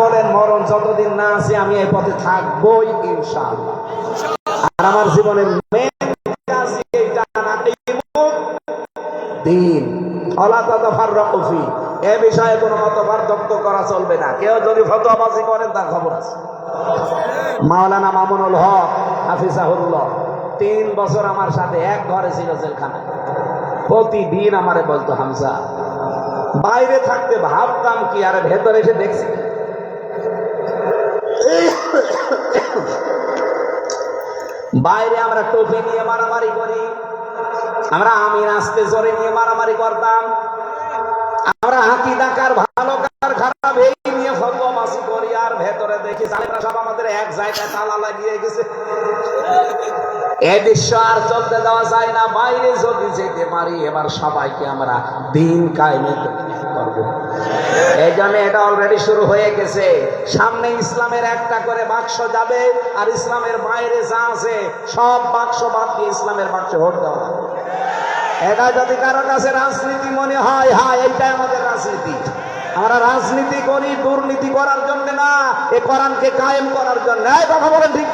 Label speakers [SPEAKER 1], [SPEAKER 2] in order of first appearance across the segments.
[SPEAKER 1] বলেন, মরণ যতদিন না আছে আমি এই পথে থাকবোই আর আমার জীবনের মেন কাজ এইটা দিন। এ বিষয়ে কোনো মত পার্থক্য করা চলবে না। কেউ যদি ফতোয়াবাজি করেন, তার খবর আছে। মাওলানা মামুনুল হক তিন বছর আমার সাথে এক ঘরে ছিল জেলখানায়। প্রতিদিন আমারে বলতো, হামজা, বাইরে থাকতে ভাবতাম কি, আর ভেতরে এসে দেখছি। বাইরে আমরা টুপি নিয়ে মারামারি করি। আমরা আমির আসতে জোরে নিয়ে মারামারি করতাম। আমরা হাতি ডাকার, ভালো কার, খারাপ, এই নিয়ে ফতোয়াবাজি করি। আর ভেতরে দেখি জালেমরা সব আমাদের এক জায়গায় তালা লাগিয়ে গেছে। এ দৃশ্য আর চলতে দেওয়া যায় না। বাইরে যদি যেতে পারি, এবার সবাইকে আমরা দিন কায়েমে এই জন্য এটা অলরেডি শুরু হয়ে গেছে। সামনে ইসলামের একটা করে বাক্স যাবে আর ইসলামের বাইরে যা আছে, সব বাক্স বাদ দিয়ে ইসলামের বাক্সে ভোট দেওয়া এটা যদি কারও কাছে রাজনীতি মনে হয় হ্যাঁ এইটাই আমাদের রাজনীতি। আমরা রাজনীতি করি, দুর্নীতি করার জন্য না, এ কোরআনকে কায়েম করার জন্য। কথা বলেন ঠিক?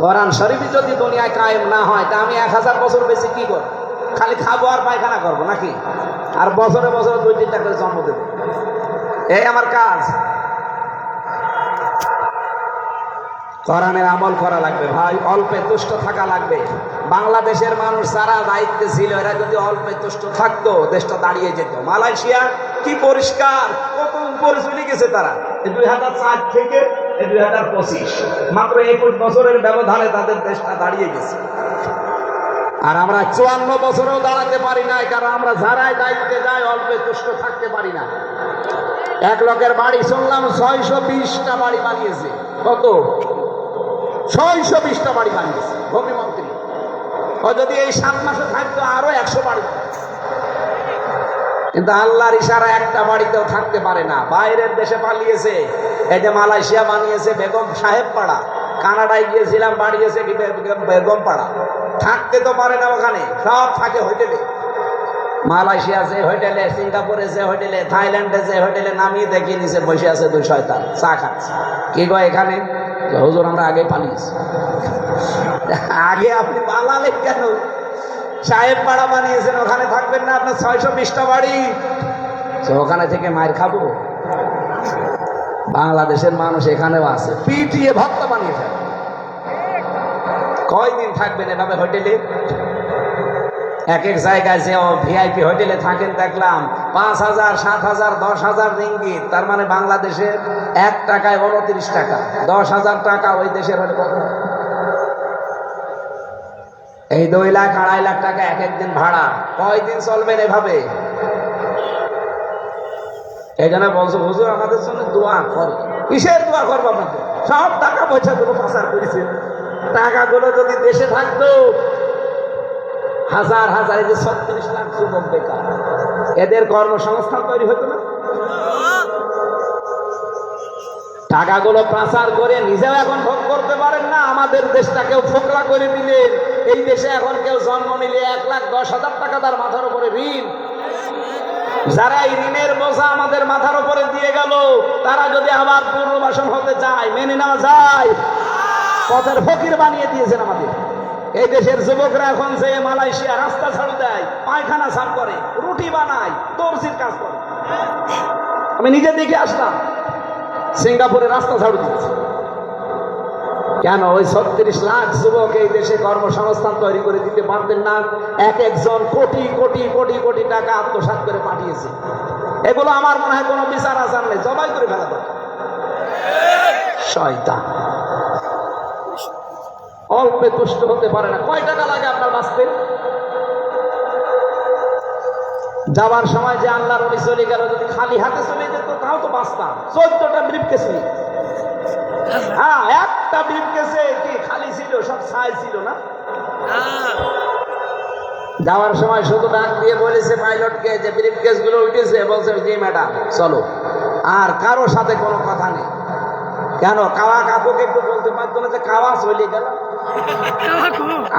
[SPEAKER 1] কোরআন শরীফই যদি দুনিয়ায় কায়েম না হয়, তা আমি এক হাজার বছর বেশি কি করব? খালি খাব আর পায়খানা করব নাকি? আর বছরে বছরে দুই তিনটা করে জন্ম দেবো। এই আমার কাজ। কোরআনের আমল করা লাগবে ভাই, অল্পে তুষ্ট থাকা লাগবে। বাংলাদেশের মানুষ যারা দায়িত্বে ছিল, এরা যদি অল্পে তুষ্ট থাকতো, দেশটা দাঁড়িয়ে যেত। মালয়েশিয়া কি পরিষ্কার? কত উপরে চলে গেছে তারা? দুই হাজার চার থেকে দুই হাজার পঁচিশ। মাত্র একুশ বছরের ব্যবধানে তাদের দেশটা দাঁড়িয়ে গেছে। আর আমরা চুয়ান্ন বছরেও দাঁড়াতে পারি না কারণ আমরা যারাই দায়িত্বে যাই, অল্পে তুষ্ট থাকতে পারি না। এক লোকের বাড়ি শুনলাম ছয়শো বিশটা বাড়ি বানিয়েছে। কত? ছয়শো বিশটা বাড়ি বানিয়েছে, ভূমিমন্ত্রী। ও যদি এই সাত মাসে থাকতো, আরও একশো বাড়ি। কিন্তু আল্লাহর ইশারা একটা বাড়িতেও থাকতে পারে না। বাইরের দেশে পালিয়েছে, এই যে মালয়েশিয়া বানিয়েছে বেগম সাহেব পাড়া। কানাডায় গিয়েছিলাম বাড়িয়েছে কি বে- বেগম পাড়া। থাকতে তো পারে না ওখানে, সব থাকে হোটেলে। মালয়েশিয়া যে হোটেলে, সিঙ্গাপুরে যে হোটেলে, থাইল্যান্ডে যে হোটেলে নামিয়ে দেখিয়ে নিছে, বসে আছে দুই শয়তান, চা খাচ্ছে। কি গো এখানে? হুজুর, আমরা আগে পালিয়েছি। আগে আপনি পালালেন কেন? সাহেব পাড়া বানিয়েছেন, ওখানে থাকবেন না, আপনার ছয়শো বিশটা বাড়ি। ওখানে থেকে মায়ের খাব? বাংলাদেশের মানুষ এখানেও আছে। পিটিয়ে ভক্ত বানিয়ে কয়দিন থাকবেন এভাবে হোটেলে? এক এক জায়গায় যে ভিআইপি হোটেলে থাকেন দেখলাম, পাঁচ হাজার, সাত হাজার, দশ হাজার রিঙ্গিত। তার মানে বাংলাদেশের এক টাকায় উনত্রিশ টাকা। দশ হাজার টাকা ওই দেশের এই দুই লাখ, আড়াই লাখ টাকা এক একদিন ভাড়া। কয়দিন চলবেন এভাবে? জন্য বলছো, হুজুর, আমাদের জন্য দোয়া করে। কিসের দোয়া করব আপনাকে? সব টাকা পয়সা গুলো পাচার করেছে। টাকাগুলো যদি দেশে থাকতো, হাজার হাজার, এই যে ছত্রিশ লাখ যুবক বেকার। এদের কর্মসংস্থান তৈরি হতো না? টাকাগুলো পাচার করে নিজেও এখন ভোগ করতে পারেন না, আমাদের দেশটাকেও ফোকলা করে দিলেন। এই দেশে এখন কেউ জন্ম নিলে এক লাখ দশ হাজার টাকা তার মাথার উপরে ঋণ। যারা এই ঋণের বোঝা আমাদের মাথার উপরে দিয়ে গেল, তারা যদি আবার পুনর্বাসন হতে চায়, মেনে নেওয়া যায়। পথের ফকির বানিয়ে দিয়েছেন আমাদের। এই দেশের যুবকরা এখন যে মালয়েশিয়া রাস্তা ছাড়ু দেয়, পায়খানা সাফ করে, রুটি বানায়, দর্জির কাজ করে। আমি নিজে দেখে আসলাম, সিঙ্গাপুরে রাস্তা ঝাড়ু দিচ্ছে কেন ওই ছত্রিশ লাখ যুবক এই দেশে কর্মসংস্থান তৈরি করে দিতে পারতেন না? এক একজন কোটি কোটি কোটি কোটি টাকা আত্মসাৎ করে পাঠিয়েছে। এগুলো আমার মনে হয় কোনো বিচার আচার নেই। জবাই করে ফেলা দরকার। শয়তান। অল্পে তুষ্ট হতে পারে না। কয় টাকা লাগে আপনার বাঁচতে? যাওয়ার সময় যে আল্লাহর উনি চলে গেল, যদি খালি হাতে চলে যেত, তাও তো বাঁচতাম। চোদ্দটা ব্রিফ কেস নিয়ে হ্যাঁ একটা ব্রিফ কেসে কি খালি ছিল, সব ছাই ছিল না? যাওয়ার সময় শুধু ডাক দিয়ে বলেছে পাইলটকে যে ব্রিফ কেসগুলো উঠেছে, বলছে, জি, ম্যাডাম, চলো। আর কারও সাথে কোনো কথা নেই। কেন? কাওয়া কাকুকে একটু বলতে পারতো না যে কাওয়া চলে গেল।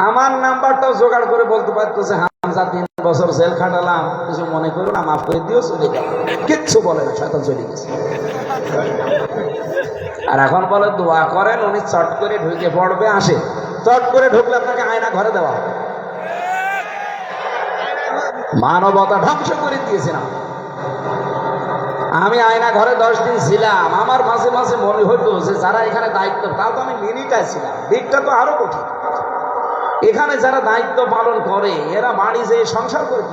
[SPEAKER 1] আমার নাম্বারটাও জোগাড় করে বলতে পারতো যে হামজা দিন বছর জেল খাটালাম কিছু মনে করো না মাফ করে দিও চলে গেল। কিচ্ছু বলে না শয়তান চলে গেছে। আর এখন বলে দোয়া করেন উনি চট করে ঢুকে পড়বে আসে। চট করে ঢুকলে আপনাকে আয়না ঘরে দেওয়া মানবতা ধ্বংস করে দিয়েছিলাম আমি আয়না ঘরে দশ দিন ছিলাম। আমার মাঝে মাঝে মনে হতো যে যারা এখানে দায়িত্ব, তাও তো আমি মিনিটায় ছিলাম। দিকটা তো আরও কঠিন। এখানে যারা দায়িত্ব পালন করে, এরা বাড়ি যেয়ে সংসার করে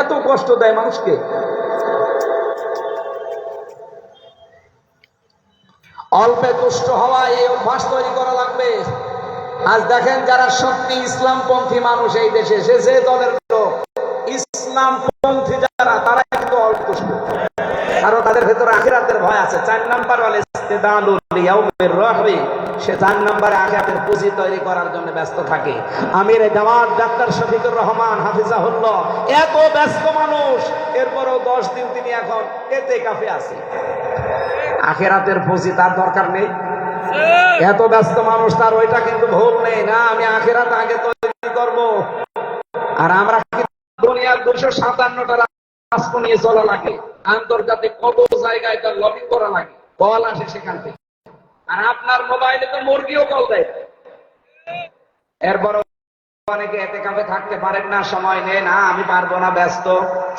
[SPEAKER 1] এত কষ্ট দেয় মানুষকে। অল্পে তুষ্ট হওয়া এই অভ্যাস তৈরি করা লাগবে। আজ দেখেন যারা সত্যি ইসলামপন্থী মানুষ এই দেশে, সে যে দলের ইসলামপন্থী যারা তারা কিন্তু অল্প কারণ আখিরাতের ভয় আছে। চার নাম্বার বলে সে চার পুঁজি তৈরি করার জন্য ব্যস্ত থাকে। আমির জামাত, ডাক্তার শফিকুর রহমান এত ব্যস্ত মানুষ। এরপরও দশ দিন তিনি এখন এতে কাফে আছে। আখেরাতের পুঁজি তার দরকার নেই। এত ব্যস্ত মানুষ, তার ওইটা কিন্তু ভুল নেই। না, আমি আখেরাত আগে তৈরি করব। আর আমরা দুনিয়ার দুশো সাতান্নটা নিয়ে চলা লাগে কত জায়গায় তার করা লাগে, কল আসে সেখান থেকে। আর আপনার মোবাইলে তো মুরগিও কল দেয়। এরপর অনেকে এতে কাপে থাকতে পারেন না, সময় নেই না, আমি পারব না, ব্যস্ত।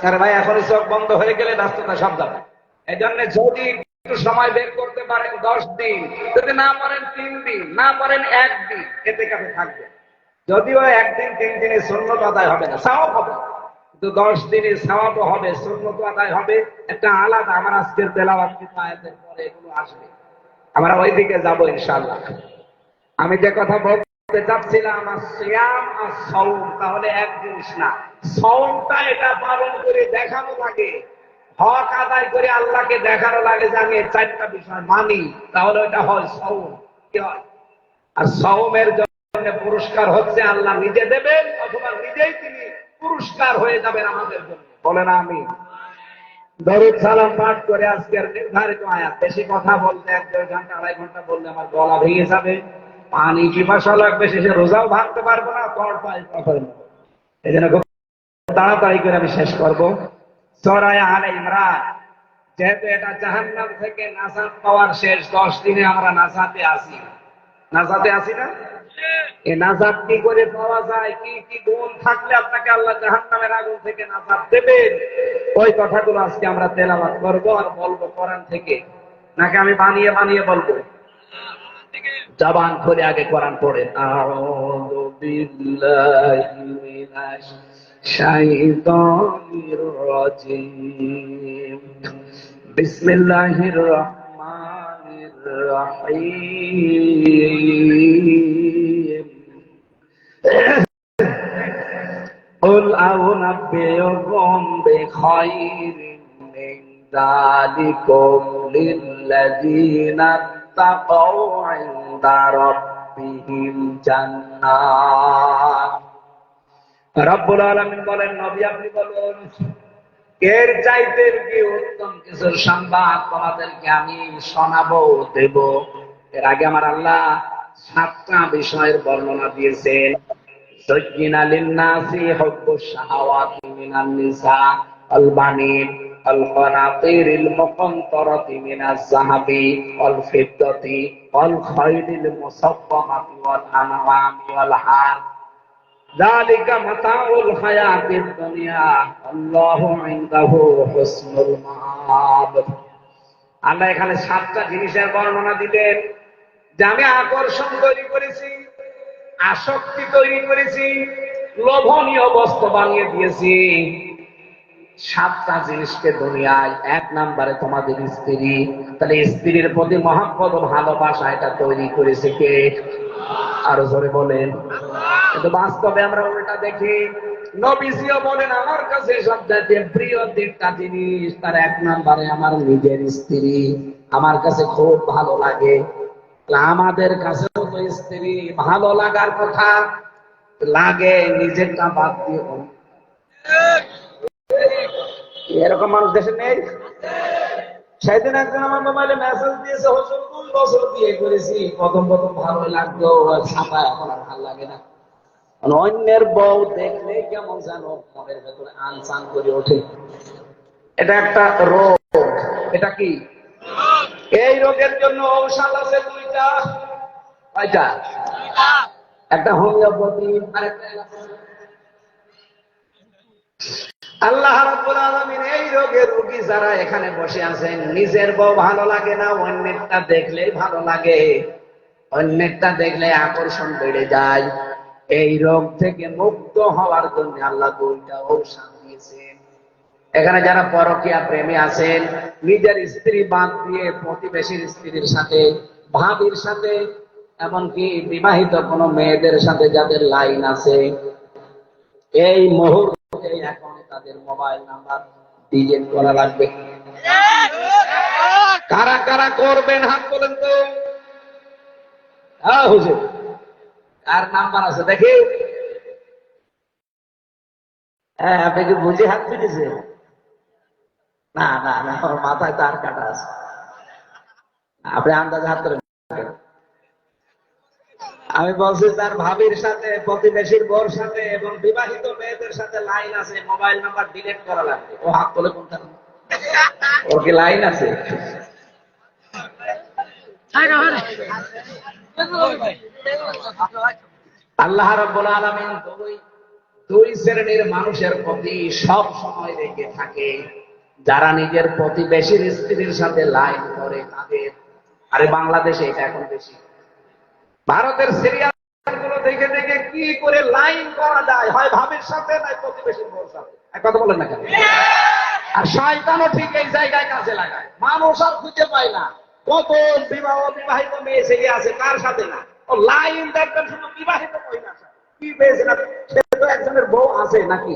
[SPEAKER 1] আরে ভাই, এখনই চোখ বন্ধ হয়ে গেলে ব্যস্ততা সব যাবে। এই জন্য যদি একটু সময় বের করতে পারেন, দশ দিন, যদি না পারেন তিন দিন, না পারেন একদিন এতে কাপে থাকবে। যদিও একদিন, তিন দিনে শূন্যত আদায় হবে না সাওয়াব হবে কিন্তু দশ দিনে সাওয়াব হবে শূন্যত আদায় হবে। একটা আলাদা আমার আজকের তেলাওয়াত কিন্তু আয়াতের পরে এগুলো আসবে। আমরা ওই দিকে যাব ইনশাল্লাহ আমি যে কথা বলতে চাচ্ছিলাম আর সৌম তাহলে এক জিনিস না। সৌমটা এটা পালন করে দেখানো লাগে। হক আদায় করে আল্লাহকে দেখানো লাগে যে আমি চারটা বিষয় মানি, তাহলে ওটা হয় সৌম কি হয়? আর সৌমের জন্য পুরস্কার হচ্ছে আল্লাহ নিজে দেবেন অথবা নিজেই তিনি পুরস্কার হয়ে যাবেন আমাদের জন্য। বলে না আমি দরুদ সালাম পাঠ করে আজকের নির্ধারিত আয়াত। বেশি কথা বলতে এক দেড় ঘণ্টা আড়াই ঘণ্টা বললে আমার গলা ভেঙে যাবে। পানি পিপাসা লাগবে শেষে রোজাও ভাঙতে পারব না তর পাই এই জন্য খুব তাড়াতাড়ি করে আমি শেষ করব। সরায় আলে ইমরান। যেহেতু এটা জাহান্নাম থেকে নাসাত পাওয়ার শেষ দশ দিনে আমরা নাসাতে আসি। নাসাতে আসি না? এই নাজাত কি করে পাওয়া যায়? কি কি গুণ থাকলে আপনাকে আল্লাহ জাহান্নামের আগুন থেকে নাজাত দেবেন ওই কথাগুলো আজকে আমরা তেলাওয়াত করব আর বলব কোরআন থেকে। নাকি আমি বানিয়ে বানিয়ে বলব? জবান খুলে আগে কোরআন পড়ে। আউযু বিসমিল্লাহির রহমানির রহিম قل أنبئكم بخير من ذلكم للذين اتقوا عند ربهم جنات রব্বুল আলামিন বলেন নবী আপনি বলুন এর চাইতে কি উত্তম কিছুর সংবাদ তোমাদেরকে আমি শোনাবো, দেব? এর আগে আমার আল্লাহ সাতটা বিষয়ের বর্ণনা দিয়েছেন। সজ্জিনা লিন্নাসি হব্বু শাহাওয়াতি মিনান নিসা আল বানিন আল কনাতিরিল মুকান্তারাতি মিনাজ যাহাবি আল ফিদ্দাতি আল ذلك متاع الحياة الدنيا الله عنده حسن المآب আল্লাহ এখানে সাতটা জিনিসের বর্ণনা দিলেন যে আমি আকর্ষণ তৈরি করেছি আসক্তি তৈরি করেছি লোভনীয় বস্ত্র বানিয়ে দিয়েছি সাতটা জিনিসকে দুনিয়ায় এক নাম্বারে তোমাদের স্ত্রী তাহলে স্ত্রীর প্রতি মহাব্বত ও ভালোবাসা এটা তৈরি করেছে কে আরো জোরে বলেন কিন্তু বাস্তবে আমরা উল্টা দেখি। নবীজিও বলেন, আমার কাছে সবচাইতে প্রিয় তিনটা জিনিস, তার এক নাম্বারে আমার নিজের স্ত্রী। আমার কাছে খুব ভালো লাগে। আমাদের কাছেও তো স্ত্রী, ভালো লাগার কথা। লাগে, নিজেরটা বাদ দিয়ে এরকম মানুষ দেশে নেই? সেদিন একজন আমার মোবাইলে মেসেজ দিয়েছে, হজুর দুই বছর বিয়ে করেছি? প্রথম প্রথম ভালো লাগল আর ছাপা এখন আর ভালো লাগে না। অন্যের বউ দেখলে কেমন যেন মনের ভেতরে আনসান করে ওঠে। এটা একটা রোগ। এটা কি? এই রোগের জন্য ঔষধ আছে দুইটা। কয়টা? একটা হোমিওপ্যাথি আর একটা আল্লাহ রাব্বুল আলামিন এই রোগের রোগী যারা এখানে বসে আছেন নিজের বউ ভালো লাগে না অন্যেরটা দেখলেই ভালো লাগে। অন্যেরটা দেখলে আকর্ষণ বেড়ে যায়। এই রোগ থেকে মুক্ত হওয়ার জন্য আল্লাহ দুইটা ঔষধ দিয়েছেন। এখানে যারা পরকীয়া প্রেমী আছেন, নিজের স্ত্রী বাদ দিয়ে প্রতিবেশীর স্ত্রীর সাথে, ভাবির সাথে, এমনকি বিবাহিত কোনো মেয়েদের সাথে যাদের লাইন আছে, এই মুহূর্তে এখন তাদের মোবাইল নাম্বার ডিলিট করা লাগবে। কারা কারা করবেন হাত বলেন তো? হুজুর। কার নাম্বার আছে, দেখি। হ্যাঁ আপনি কি বুঝে হাত পিটেছে না না না, আমার মাথায় তার কাটা আছে। আপনি আন্দাজ হাত আমি বলছি, তার ভাবির সাথে, প্রতিবেশীর বোর সাথে এবং বিবাহিত মেয়েদের সাথে লাইন আছে, মোবাইল নাম্বার ডিলিট করা লাগবে। ও হাত তোলে কোনটা ওর কি লাইন আছে? আল্লাহ রাব্বুল আলামিন দুই দুই শ্রেণির মানুষের প্রতি সব সময় রেখে থাকে। যারা নিজের প্রতিবেশীর স্ত্রীর সাথে লাইন করে তাদের আরে বাংলাদেশে এটা এখন বেশি। ভারতের সিরিয়ালগুলো দেখে দেখে কি করে লাইন করা যায়? হয় ভাবির সাথে নয় প্রতিবেশীর সাথে? এক কথা বলেন না কেন? আর শয়তানও ঠিক এই জায়গায় কাজে লাগায়। মানুষ আর খুঁজে পায় না। কত বিবাহ বিবাহিত মেয়ে ছেলে আছে কার সাথে না। ও লাইন দেখবেন শুধু বিবাহিত মহিলার কি পেয়েছে না? সে তো একজনের বউ আছে নাকি?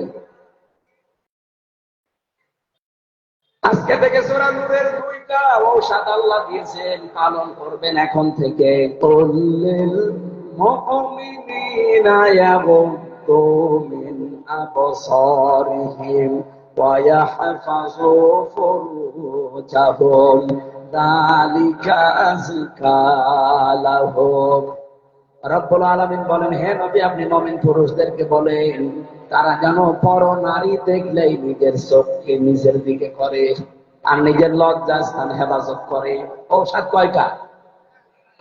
[SPEAKER 1] আজকে থেকে সোরা নূরের দুইটা ঔষধ আল্লাহ দিয়েছেন, পালন করবেন এখন থেকে। কুল্লিল মুমিনিনা ইয়াগুদ্দু মিন আবসারিহিম ওয়া ইয়াহফাযু ফুরুজাহুম। যালিকা আযকা লাহুম। রব্বুল আলামিন বলেন, হে নবী, আপনি মমিন পুরুষদেরকে বলেন, তারা যেন পর নারী দেখলেই নিজের চোখকে নিজের দিকে করে আর নিজের লজ্জা স্থান হেফাজত করে। ঔষধ কয়টা?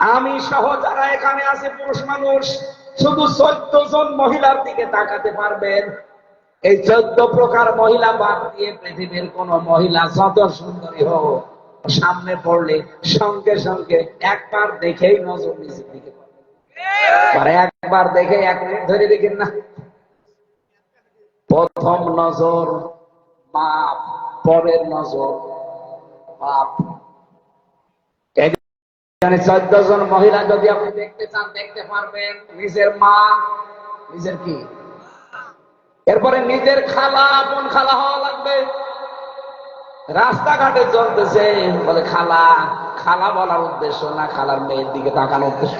[SPEAKER 1] আমি সহ যারা এখানে আছে পুরুষ মানুষ, শুধু চোদ্দ জন মহিলার দিকে তাকাতে পারবেন। এই চোদ্দ প্রকার মহিলা বাদ দিয়ে পৃথিবীর কোন মহিলা যত সুন্দরী হোক, সামনে পড়লে সঙ্গে সঙ্গে একবার দেখেই নজর নিজের দিকে একবার দেখে এক মিনিট ধরে দেখেন না। প্রথম নজর বাপ পরের নজর এখানে চোদ্দ জন মহিলা যদি আপনি দেখতে চান, দেখতে পারবেন নিজের মা, নিজের কি? এরপরে নিজের খালা আপন খালা হওয়া লাগবে। রাস্তাঘাটে চলতেছে, বলে খালা খালা বলার উদ্দেশ্য না, খালার মেয়ের দিকে তাকানোর উদ্দেশ্য।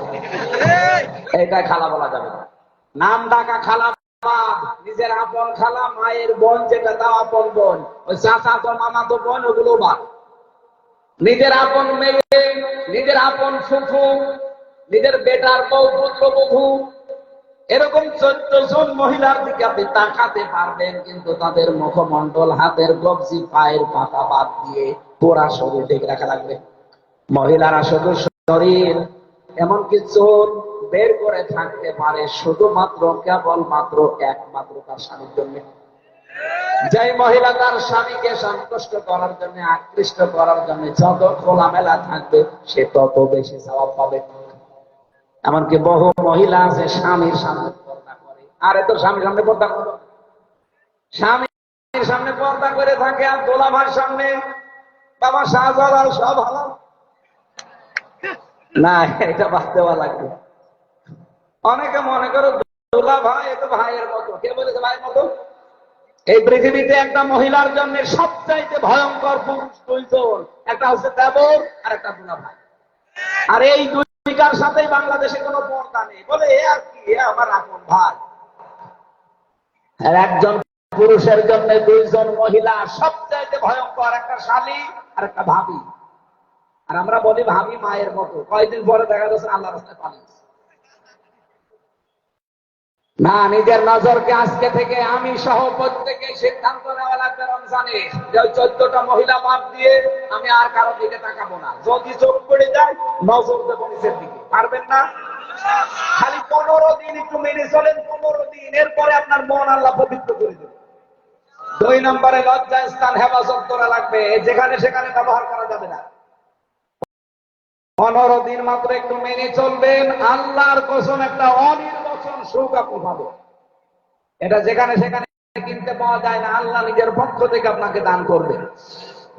[SPEAKER 1] এটা খালা বলা যাবে নাম ডাকা খালা নিজের আপন খালা, মায়ের বোন যেটা, তাও আপন বোন। ওই চাচা তো মামা তো বোন, ওগুলো বাপ নিজের আপন মেয়ে, নিজের আপন ফুফু নিজের বেটার বউ পুত্রবধূ এরকম চোদ্দ জন মহিলার দিকে আপনি তাকাতে পারবেন, কিন্তু তাদের মুখমন্ডল হাতের কবজি, পায়ের পাতা বাদ দিয়ে পুরা শরীর ঢেকে রাখা লাগবে। মহিলারা শুধু শরীর, এমনকি চোর বের করে থাকতে পারে শুধুমাত্র, কেবলমাত্র একমাত্র তার স্বামীর জন্য। যে মহিলা তার স্বামীকে সন্তুষ্ট করার জন্য, আকৃষ্ট করার জন্য যত খোলামেলা থাকবে, সে তত বেশি স্বভাব পাবে। এমনকি বহু মহিলা আছে, স্বামীর সামনে পর্দা করে। আরে তো স্বামীর সামনে পর্দা করো। স্বামীর সামনে পর্দা করে থাকে, আর গোলামার সামনে। বাবা শাহজালাল সব ভালো না, এটা বাদ দেওয়া লাগবে। অনেকে মনে করো, দোলা ভাই এ তো ভাইয়ের মতো। কে বলেছে ভাইয়ের মতো? এই পৃথিবীতে একটা মহিলার জন্য সবচাইতে ভয়ঙ্কর পুরুষ দুইজন। একটা হচ্ছে দেবর, আর একটা দুলা ভাই। আর এই দুইটার সাথেই বাংলাদেশে কোনো পর্দা নেই। বলে, এ আর কি? এ আমার আপন ভাই। একজন পুরুষের জন্য দুইজন মহিলা সবচাইতে ভয়ঙ্কর, একটা শালী আর একটা ভাবি। আর আমরা বলি ভাবি মায়ের মতো। কয়েকদিন পরে দেখা যাচ্ছে আল্লাহ রাস্তায় পালিয়েছে। না, নিজের নজরকে আজকে থেকে আমি সহ প্রত্যেকে সিদ্ধান্ত নেওয়া লাগবে রমজানে যে ওই চোদ্দটা মহিলা বাদ দিয়ে আমি আর কারোর দিকে তাকাবো না। যদি চোখ পড়ে যায়, নজর দেবো নিচের দিকে। পারবেন না? খালি পনেরো দিন একটু মেনে চলেন, পনেরো দিন। এরপরে আপনার মন আল্লাহ পবিত্র করে দেবে। দুই নম্বরে লজ্জা স্থান, হেফাজত করা লাগবে। যেখানে সেখানে ব্যবহার করা যাবে না। পনেরো দিন মাত্র একটু মেনে চলবেন। আল্লাহর কসম, একটা অনির্বচন সুখ আপনি এটা যেখানে সেখানে কিনতে পাওয়া যায় না, আল্লাহ নিজের পক্ষ থেকে আপনাকে দান করবে।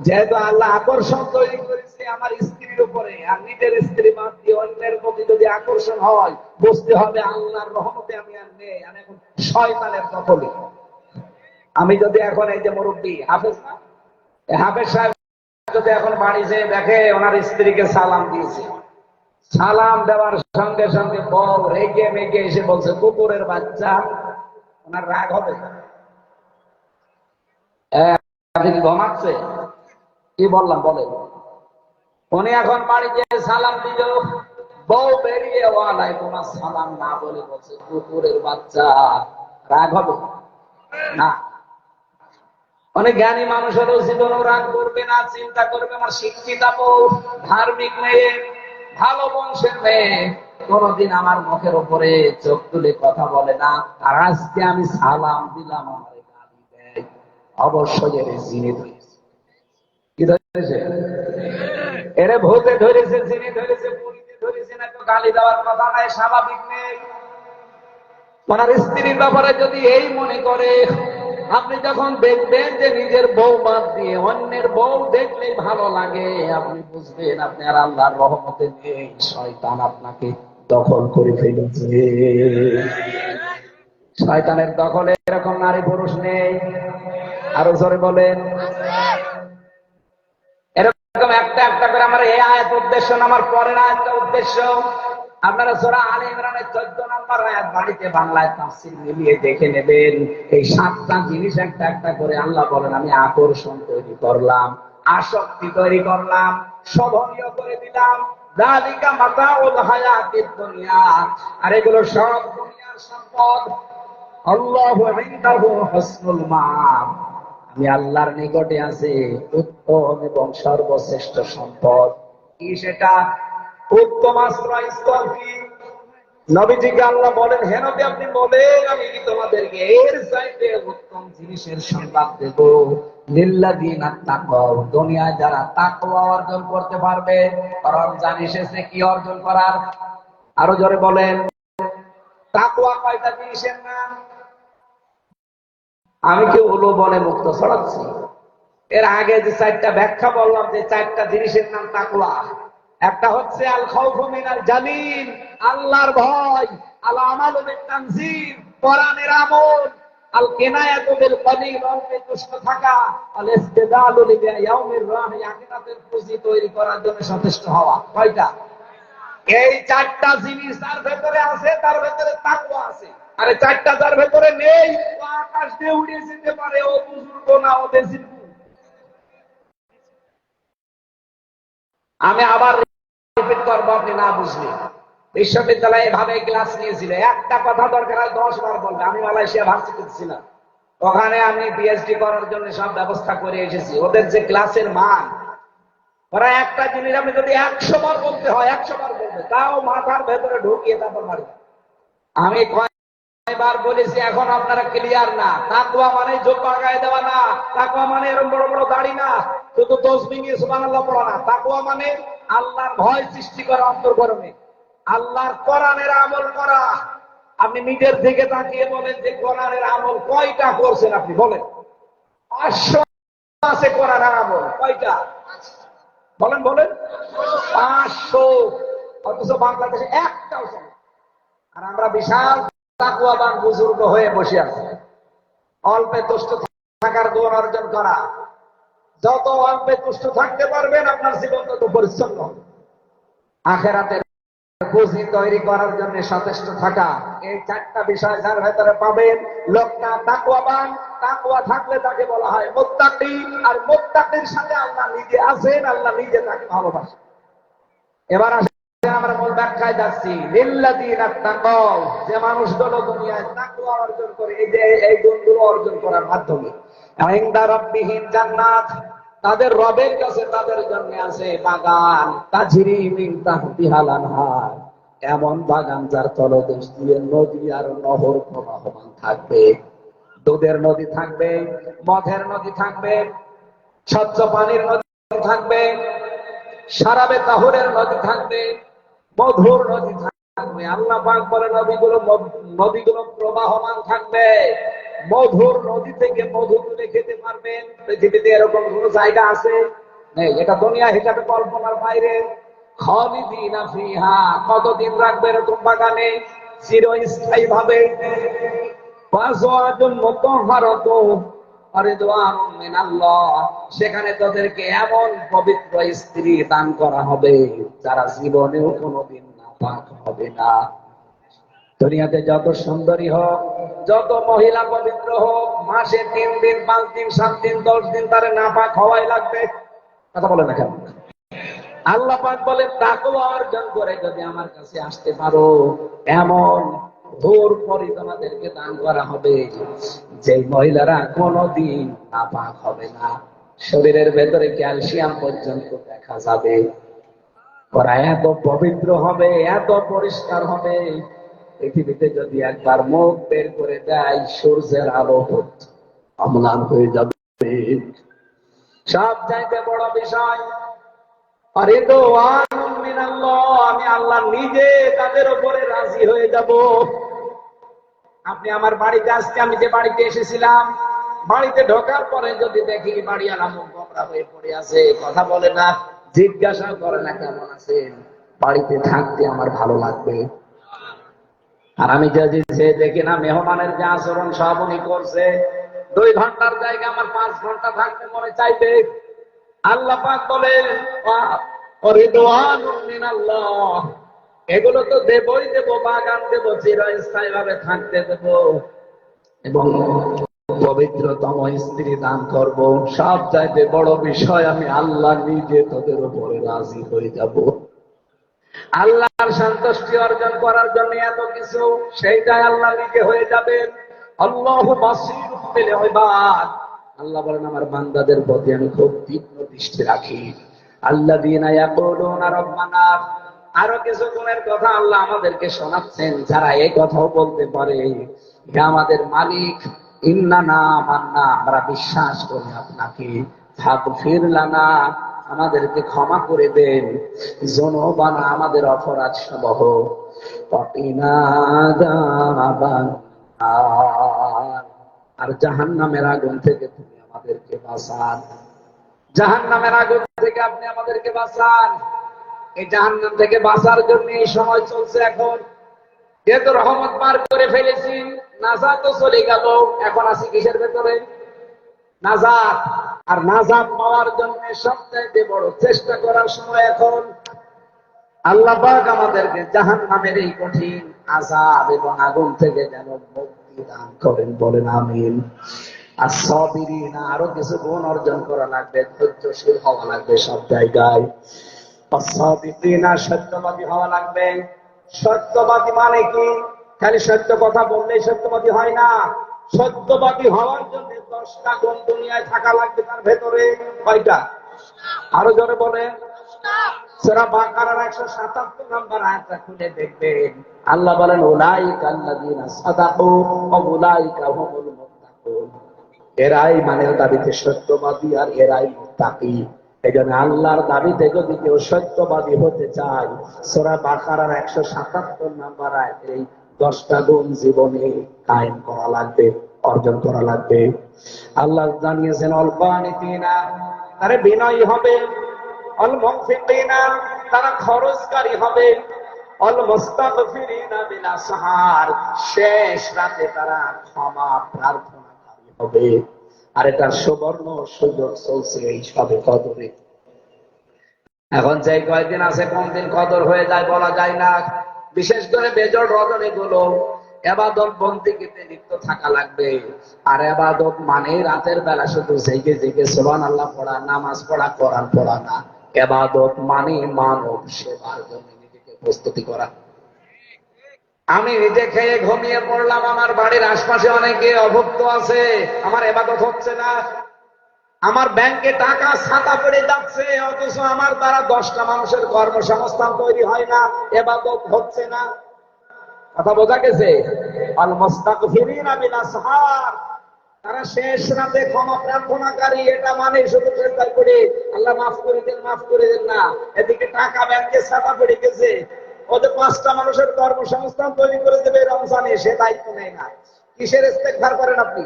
[SPEAKER 1] যেহেতু আল্লাহ আকর্ষণ তৈরি করেছে আমার স্ত্রীর উপরে, আর নিজের স্ত্রী বাদ দিয়ে অন্যের প্রতি যদি আকর্ষণ হয়, বুঝতে হবে আল্লাহর রহমতে আমি আর নেই, আমি এখন শয়তানের দখলে। আমি যদি এখন এই যে মুরব্বী হাফেজ না হাফেজ সাহেব যদি এখন বাড়ি যেয়ে দেখে ওনার স্ত্রীকে সালাম দিয়েছে। সালাম দেওয়ার সঙ্গে সঙ্গে বউ রেগে মেগে এসে বলছে, কুকুরের বাচ্চা, ওনার রাগ হবে। আপনি কি বললাম বলে উনি এখন বাড়ি যেয়ে সালাম দিল বউ বেরিয়ে ওয়ালাই তোমার সালাম না বলে বলছে, কুকুরের বাচ্চা, রাগ হবে? না। অনেক জ্ঞানী মানুষেরও জীবনও রাগ করবে না, চিন্তা করবে, আমার শিক্ষিতা বউ, ধার্মিক মেয়ে। ভালো বংশের মেয়ে, কোনদিন আমার মুখের উপরে চোখ তুলে কথা বলে না। আর আজকে আমি সালাম দিলাম আমার গালি দেয় অবশ্যই এর জিনে ধরেছে। কি ধরেছে? এরে ভূতে ধরেছে, জিনে ধরেছে, পুরীতে ধরেছে, না তো গালি দেওয়ার কথা নাই, স্বাভাবিক নেই। ওনার স্ত্রীর ব্যাপারে যদি এই মনে করে আপনি যখন দেখবেন যে নিজের বউ বাদ দিয়ে অন্যের বউ দেখলেই ভালো লাগে, আপনি বুঝবেন আপনি আর আল্লাহর রহমতে নেই। শয়তান আপনাকে দখল করে ফেলেছে। শয়তানের দখলে এরকম নারী পুরুষ নেই। আরও জোরে বলেন। এরকম একটা একটা করে আমার এই আয়াত উদ্দেশ্য, আমার পরের আয়াতটা উদ্দেশ্য। আপনারা সোরা আলী ইমরানের চোদ্দ নম্বর আয়াত বাড়িতে বাংলায় তাফসির মিলিয়ে দেখে নেবেন, এই সাতটা জিনিস একটা একটা করে আল্লাহ বলেন, আমি আকর্ষণ তৈরি করলাম, আসক্তি তৈরি করলাম, শোভনীয় করে দিলাম। দালিকা মাতা হায়াতির দুনিয়া। আর এগুলো সব দুনিয়ার সম্পদ। আল্লাহু আমি আল্লাহর নিকটে আছে, উত্তম এবং সর্বশ্রেষ্ঠ সম্পদ। কি সেটা? উত্তম আশ্রয়স্থল কি? নবীজিকে আল্লাহ বলেন, হে নবী, আপনি বলেন, আমি তোমাদেরকে এর চাইতে উত্তম জিনিসের সংবাদ দেব? তাকওয়া দুনিয়ায় যারা তাকওয়া অর্জন করতে পারবে, রমজান এসেছে, কি অর্জন করার? আরও জোরে বলেন, তাকওয়া কয়টা জিনিসের নাম? আমি কি হলো বনে মুক্ত ছড়াচ্ছি? এর আগে যে চারটা ব্যাখ্যা বললাম, যে চারটা জিনিসের নাম তাকুয়া একটা হচ্ছে আল মিনাল জালিল, আল্লাহর ভয়, আল আমালু বিত তানজিল, কোরআনের আমল, আল বিল কলিল, অল্পে থাকা, আল আখিরাতের পুঁজি তৈরি করার জন্য সচেষ্ট হওয়া। কয়টা? এই চারটা জিনিস তার ভেতরে আছে, তার ভেতরে তাকুয়া আছে। আরে চারটা যার ভেতরে নেই আকাশ দিয়ে উড়ে যেতে পারে, ও বুজুর্গ না, ও দেশি আমি আবার রিপিট করব আপনি না বুঝলে। বিশ্ববিদ্যালয়ে এভাবে ক্লাস নিয়েছিল। একটা কথা দরকার হয়, দশ বার বলবে। আমি মালয়েশিয়া ভার্সিটি ছিলাম। ওখানে আমি পিএইচডি করার জন্য সব ব্যবস্থা করে এসেছি। ওদের যে ক্লাসের মান, ওরা একটা জিনিস আপনি যদি একশো বার বলতে হয়, একশো বার বলবে, তাও মাথার ভেতরে ঢুকিয়ে তারপর মারি আমি কয়েকবার বলেছি, এখন আপনারা ক্লিয়ার না। মানে জোপা গায়ে দেওয়া না। মানে এরকম বড় বড় দাড়ি না। শুধু পড়া না। মানে আল্লাহর ভয় সৃষ্টি করা আল্লাহর কোরআনের আমল করা। আপনি নিজের দিকে তাকিয়ে বলেন যে, কোরআনের আমল কয়টা করছেন আপনি? বলেন। পাঁচশো আছে কোরআনের আমল। কয়টা? বলেন বলেন। পাঁচশো। অথচ বাংলাদেশে একটাও আর আমরা বিশাল তাকুয়াবান বুজুর্গ হয়ে বসে আছি। অল্পে তুষ্ট থাকার গুণ অর্জন করা। যত অল্পে তুষ্ট থাকতে পারবেন, আপনার জীবন তত পরিচ্ছন্ন। হবে। আখেরাতের পুঁজি তৈরি করার জন্য সচেষ্ট থাকা। এই চারটা বিষয় যার ভেতরে পাবেন লোকটা তাকুয়াবান তাকুয়া থাকলে তাকে বলা হয় মোত্তাকি। আর মোত্তাকির সাথে আল্লাহ নিজে আছেন, আল্লাহ নিজে তাকে ভালোবাসেন। এবার আসেন আমরা মূল ব্যাখ্যায় যাচ্ছি যে মানুষগুলো দুনিয়ায় তাকওয়া অর্জন করে, এই যে এই গুণগুলো অর্জন করার মাধ্যমে। জান্নাত, তাদের রবের কাছে তাদের জন্য আছে বাগান, তাজরি মিন তাহতিহাল আনহার। এমন বাগান যার তলদেশ দিয়ে নদী আর নহর প্রবাহমান থাকবে। দুধের নদী থাকবে মধের নদী থাকবে, স্বচ্ছ পানির নদী থাকবে সারাবে তাহুরের নদী থাকবে মধুর নদী থাকবে। আল্লাহ পাক বলে নদীগুলো নদীগুলো প্রবাহমান থাকবে। মধুর নদী থেকে মধু তুলে খেতে পারবেন। পৃথিবীতে এরকম কোন জায়গা আছে? এটা দুনিয়া হিসাবে কল্পনার বাইরে। কতদিন রাখবে এরকম বাগানে? চিরস্থায়ী ভাবে। ওয়াজওয়াজুন মুতাহহারাতুন আরিদওয়ানুম মিনাল্লাহ সেখানে তাদেরকে এমন পবিত্র স্ত্রী দান করা হবে যারা জীবনেও কোনোদিন নাপাক হবে না। দুনিয়াতে যত সুন্দরী হোক, যত মহিলা পবিত্র হোক, মাসে তিন দিন, পাঁচ দিন, সাত দিন, দশ দিন তারে নাপাক হওয়াই লাগবে। কথা বলে না কেন? আল্লাহ পাক বলে তাকওয়া অর্জন করে যদি আমার কাছে আসতে পারো, এমন ভোর পরি তোমাদেরকে দান করা হবে। যে মহিলারা কোনোদিন নাপাক হবে না। শরীরের ভেতরে ক্যালসিয়াম পর্যন্ত দেখা যাবে। ওরা এত পবিত্র হবে, এত পরিষ্কার হবে। পৃথিবীতে যদি একবার মুখ বের করে দেয়, সূর্যের আলো অম্লান হয়ে যাবে। সব চাইতে বড় বিষয় আরে তো আমি আল্লাহ নিজে তাদের উপরে রাজি হয়ে যাব। আপনি আমার বাড়িতে আজকে আমি যে বাড়িতে এসেছিলাম, বাড়িতে ঢোকার পরে যদি দেখি বাড়ি মুখ গোমরা হয়ে পড়ে আছে, কথা বলে না, জিজ্ঞাসা করে না কেমন আছেন? বাড়িতে থাকতে আমার ভালো লাগবে। আর আমি যদি সে দেখি না, মেহমানের যে আচরণ সব উনি করছে। দুই ঘণ্টার জায়গায় আমার পাঁচ ঘণ্টা থাকতে মনে চাইবে। আল্লাহ পাক বলেন। এগুলো তো দেবই দেব, বাগান দেব চিরস্থায়ী ভাবে থাকতে দেব। এবং পবিত্রতম স্ত্রী দান করব। সব চাইতে বড় বিষয়, আমি আল্লাহ নিজে তোদের উপরে রাজি হয়ে যাব। আল্লাহর সন্তুষ্টি অর্জন করার জন্য এত কিছু, সেইটাই আল্লাহ নিজে হয়ে যাবেন। আল্লাহ আল্লাহ বলেন, আমার বান্দাদের প্রতি আমি খুব তীক্ষ্ণ দৃষ্টি রাখি। আল্লাহ রব্বানা, আরও কিছু গুণের কথা আল্লাহ আমাদেরকে শোনাচ্ছেন, যারা এই কথাও বলতে পারে হে আমাদের মালিক, ইন্না না মান্না, আমরা বিশ্বাস করি আপনাকে। ফিরলানা আমাদেরকে ক্ষমা করে দেন। জনবানা আমাদের অপরাধ সমূহ। আর জাহান নামের আগুন থেকে তুমি আমাদেরকে বাঁচান। জাহান নামের আগুন থেকে আপনি আমাদেরকে বাঁচান। এই জাহান নাম থেকে বাঁচার জন্য এই সময় চলছে এখন। যেহেতু রহমত পার করে ফেলেছি নাজা তো চলে গেল। এখন আছি কিসের ভেতরে? নাজাত। আর নাজাত পাওয়ার জন্য সবচাইতে বড় চেষ্টা করার সময় এখন। আল্লাহ আমাদেরকে জাহান নামের এই কঠিন আজাব এবং আগুন থেকে যেন মুক্তি দান করেন। বলেন আমিন। আর সবিরিনা আরও কিছু গুণ অর্জন করা লাগবে, ধৈর্যশীল হওয়া লাগবে সব জায়গায়। অসবিরিনা সত্যবাদী হওয়া লাগবে। সত্যবাদী মানে কি? খালি সত্য কথা বললেই সত্যবাদী হয় না। সত্যবাদী হওয়ার জন্য দশটা গুণ দুনিয়ায় থাকা লাগবে তার ভেতরে। কয়টা? আরও জোরে বলে সেরা বাকারার একশো সাতাত্তর নম্বর আয়াতটা খুলে দেখবেন। আল্লাহ বলেন ওলাই কাল্লাদিনা সাদাকু ও ওলাই মুত্তাকুন। এরাই মানের দাবিতে সত্যবাদী আর এরাই মুত্তাকি। এই জন্য আল্লাহর দাবিতে যদি কেউ সত্যবাদী হতে চায়, সোরা বাকারার একশো সাতাত্তর নাম্বার এই দশটা গুণ জীবনে কায়েম করা লাগবে, অর্জন করা লাগবে। আল্লাহ জানিয়েছেন অল্পানিতিনা তারে বিনয়ী হবে। অল মুনফিকিনা তারা খরচকারী হবে। শেষ রাতে তারা ক্ষমা প্রার্থনাকারী হবে, আর এটা সুবর্ণ সুযোগ চলছে এই সবে কদরে। এখন যে কয়েকদিন আছে, কোন দিন কদর হয়ে যায় বলা যায় না। বিশেষ করে বেজর রজনী গুলো, এবাদত বন্দিগিতে লিপ্ত থাকা লাগবে। আর এবাদত মানে রাতের বেলা শুধু জেগে জেগে সোবান আল্লাহ পড়া, নামাজ পড়া, কোরআন পড়া না। এবাদত মানে মানব সেবার জন্য নিজেকে প্রস্তুতি করা। আমি নিজে খেয়ে ঘুমিয়ে পড়লাম, আমার বাড়ির আশপাশে অনেকে অভুক্ত আছে, আমার এবাদত হচ্ছে না। আমার ব্যাংকে টাকা ছাতা পড়ে যাচ্ছে, অথচ আমার দ্বারা দশটা মানুষের কর্মসংস্থান তৈরি হয় না, এবাদত হচ্ছে না। কথা বোঝা গেছে? তারা শেষ রাতে ক্ষমা প্রার্থনাকারী এটা মানে শুধু চিন্তা করে, আল্লাহ মাফ করে দেন, মাফ করে দেন না। এদিকে টাকা ব্যাংকে ছাতা পড়ে গেছে ওদের পাঁচটা মানুষের কর্মসংস্থান তৈরি করে দেবে রমজানে, সে দায়িত্ব নেয় না। কিসের ইস্তেকভার করেন আপনি?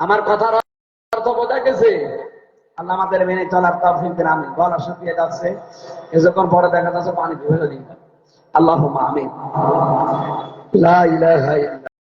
[SPEAKER 1] আমার কথার অর্থ বোঝা গেছে। আল্লাহ আমাদের মেনে চলার তৌফিক আমি গলা শুকিয়ে যাচ্ছে। এ যখন পরে দেখা যাচ্ছে, পানি ধুয়ে দিন। আল্লাহ আমি লা ইলাহা